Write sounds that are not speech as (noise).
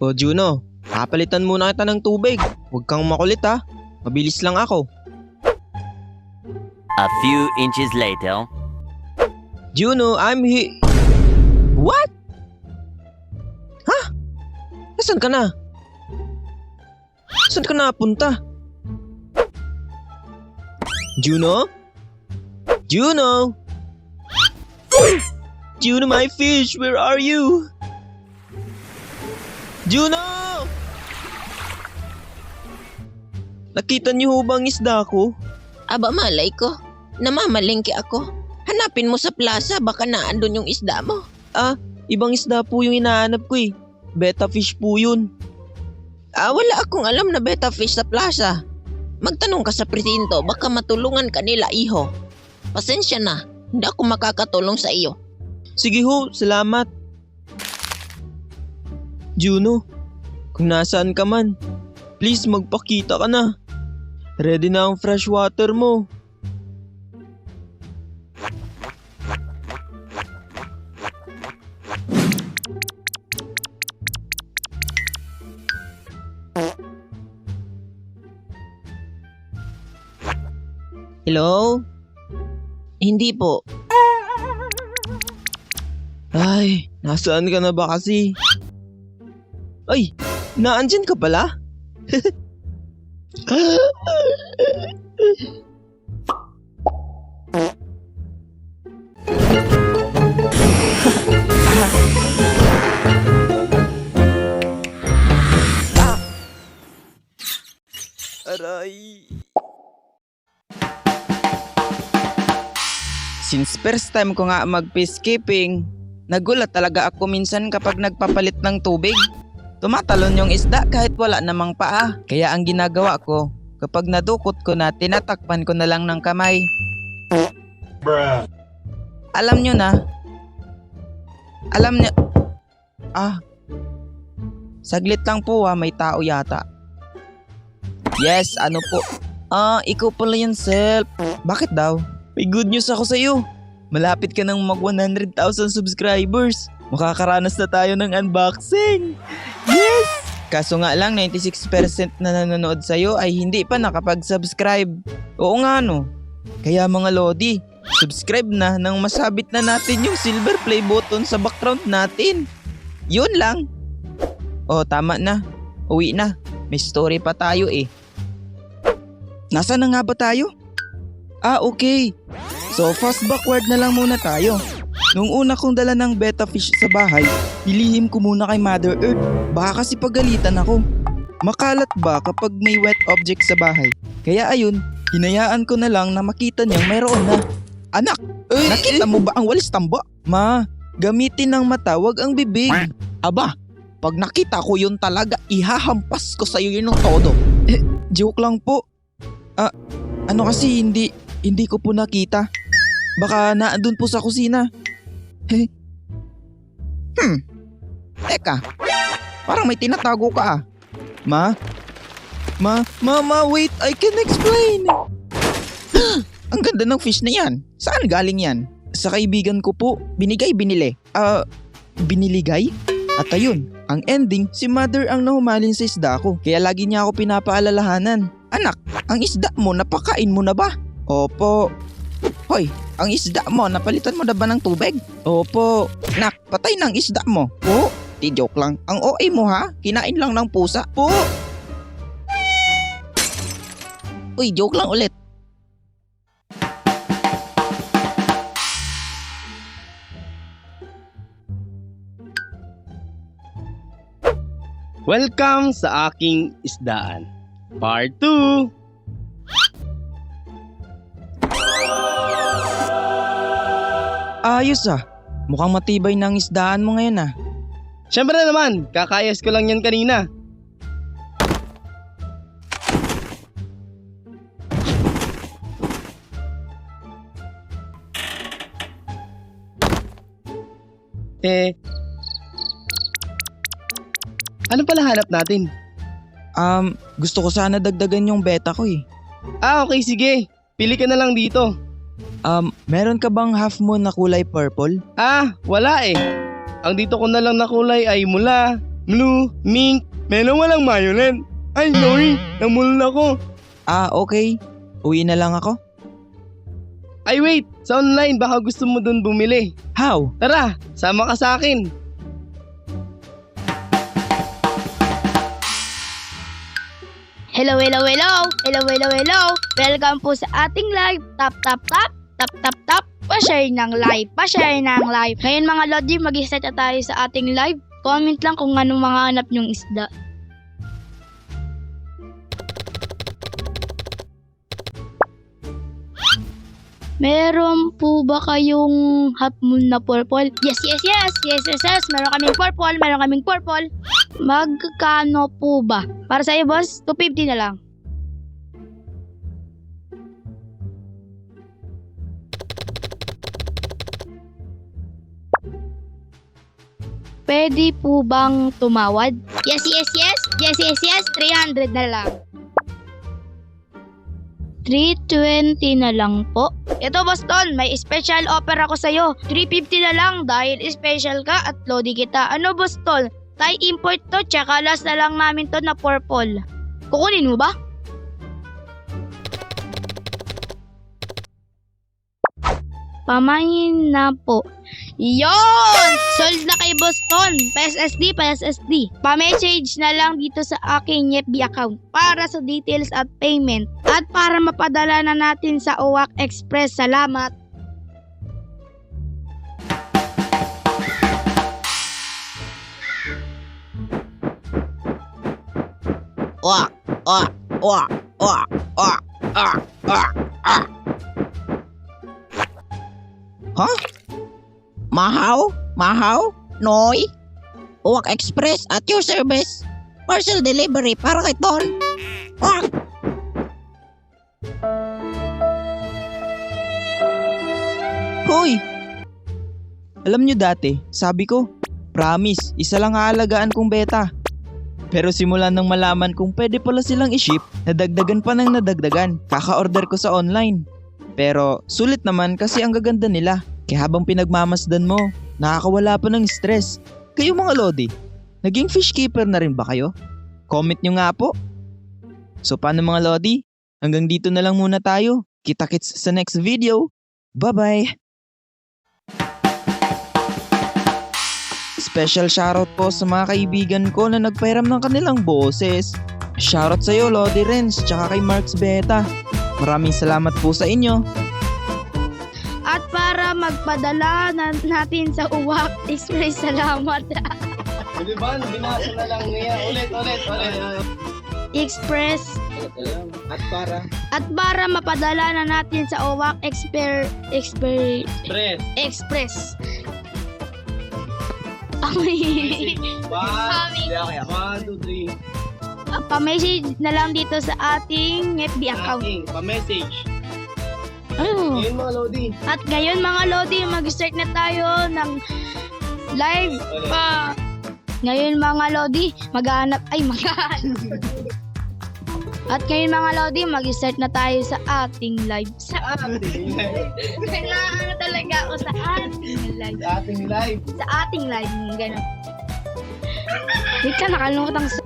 O Juno, papalitan muna kita ng tubig. Huwag kang makulit ha. Mabilis lang ako. A few inches later. Juno, I'm he... What? Ha? Nasaan ka na? Saan ka napunta? Juno? Juno? Juno, my fish, where are you? Juno! Nakita niyo ho bang isda ko? Aba malay ko, namamalingki ako. Hanapin mo sa plaza, baka naandun yung isda mo. Ah, ibang isda po yung hinahanap ko eh. Beta fish po yun. Ah, wala akong alam na beta fish sa plaza. Magtanong ka sa presinto, baka matulungan ka nila, iho. Pasensya na, hindi ako makakatulong sa iyo. Sige ho, salamat. Juno, kung nasaan ka man, please magpakita ka na. Ready na ang fresh water mo. Hello? Hindi po, Ay, nasaan ka na ba kasi? Ay, naandyan ka pala? Aray. Since first time ko nga mag peacekeeping, nagulat talaga ako minsan kapag nagpapalit ng tubig. Tumatalon yung isda kahit wala namang paa. Kaya ang ginagawa ko, kapag nadukot ko na, tinatakpan ko na lang ng kamay. Alam nyo na. Alam nyo. Ah. Saglit lang po ha, may tao yata. Yes, ano po? Ah, ikaw pala yan, Self. Bakit daw? May good news ako sa iyo. Malapit ka ng mag 100,000 subscribers. Makakaranas na tayo ng unboxing. Yes! Kaso nga lang, 96% na nanonood sa'yo ay hindi pa nakapag-subscribe. Oo nga no. Kaya mga Lodi, subscribe na nang masabit na natin yung silver play button sa background natin. Yun lang. Oh, tama na. Uwi na. May story pa tayo eh. Nasaan na nga ba tayo? Ah, okay. So, fast backward na lang muna tayo. Nung una kong dala ng beta fish sa bahay, nilihim ko muna kay Mother Earth. Baka kasi pagalitan ako. Makalat ba kapag may wet object sa bahay? Kaya ayun, hinayaan ko na lang na makita niyang mayroon na. Anak, nakita mo ba ang walis tamba? Ma, gamitin ng mata, wag ang bibig. Aba, pag nakita ko yun talaga, ihahampas ko sa'yo yun ng todo. Eh, joke lang po. Ah, ano kasi hindi, hindi ko po nakita. Baka naandun po sa kusina. Eh. Hmm. Teka. Parang may tinatago ka ah. Ma? Ma? Mama, wait. I can explain. (gasps) Ang ganda ng fish na yan. Saan galing yan? Sa kaibigan ko po. Binigay, binili. Ah, biniligay? At ayun, ang ending, si mother ang nahumalin sa isda ko. Kaya lagi niya ako pinapaalalahanan. Anak, ang isda mo, napakain mo na ba? Opo. Hoy, ang isda mo, napalitan mo na ba ng tubig? Opo. Nak, patay ng isda mo. Po? Di joke lang. Ang OA mo ha? Kinain lang ng pusa. Po? Uy, joke lang ulit. Welcome sa aking isdaan. Part 2! Ayos ah. Mukhang matibay ng isdaan mo ngayon ah. Siyempre naman, kakayas ko lang yan kanina. Eh, ano pala hanap natin? Um, gusto ko sana dagdagan yung beta ko eh. Ah, okay, sige. Pili ka na lang dito. Um, meron ka bang half moon na kulay purple? Ah, wala eh. Ang dito ko na lang na kulay ay mula, Blue, Mink, meron walang mayonnaise. Ay, sorry, namulol ako. Ah, okay. Uwi na lang ako. Ay, wait, sa online, baka gusto mo dun bumili. How? Tara, sama ka sa akin. Hello, hello, hello! Hello, hello, hello! Welcome po sa ating live. Tap, tap, tap! Tap, tap, tap! Pa-share ng live! Pa-share ng live! Ngayon mga Lodi, mag-start na tayo sa ating live. Comment lang kung anong mga hanap nyong isda. Meron po ba kayong half moon na purple? Yes, yes, yes! Yes, yes, yes! Meron kaming purple, meron kaming purple. Magkano po ba? Para sa iyo, boss, 250 na lang. Pwede po bang tumawad? Yes, yes, yes. Yes, yes, yes. 300 na lang. 320 na lang po. Ito, Boston, may special offer ako sa'yo. 350 na lang dahil special ka at lodi kita. Ano, Boston? Thai import to, tsaka last na lang namin to na purple. Kukunin mo ba? Pamain na po. Yon! Sold na kay Boston. PSSD, PSSD. Pa-message na lang dito sa aking FB account para sa details at payment. At para mapadala na natin sa OWAC Express. Salamat. Wak, wak, wak, wak, wak, wak, wak. Huh? Mahaw? Mahaw? Noy? Uwak Express at your service. Parcel delivery para kay Ton. Wak! Hoy! Alam nyo dati, sabi ko, promise, isa lang aalagaan kong beta. Pero simula nang malaman kong pwede pala silang i-ship, nadagdagan pa ng nadagdagan. Kaka-order ko sa online. Pero sulit naman kasi ang gaganda nila. Kaya habang pinagmamasdan mo, nakakawala pa ng stress. Kayo mga Lodi, naging fish keeper na rin ba kayo? Comment nyo nga po. So paano mga Lodi? Hanggang dito na lang muna tayo. Kita-kits sa next video. Bye-bye! Special shoutout po sa mga kaibigan ko na nagpairam ng kanilang boses. Shoutout sa iyo, Lodi Renz, tsaka kay Marks Beta. Maraming salamat po sa inyo. Magpadala na natin sa UWAC Express, (laughs) salamat. Di ba? Binasa na lang niya. Ulit, ulit, ulit. Express. At para? At para mapadala na natin sa UWAC Exper... Exper... Press. Express. Ay, One, one, two, three. pa-message na lang dito sa ating FB account. Aking, pa-message. Oh. Ngayon mga Lodi. At ngayon mga Lodi, mag-start na tayo ng live pa. Ngayon mga Lodi, maghanap ay maghanap. (laughs) At ngayon mga Lodi, mag-start na tayo sa ating live. Sa Ating live. Kailangan talaga ako sa ating live. Ating live. Sa ating live, ganun. Wait ka, nakalimutan sa...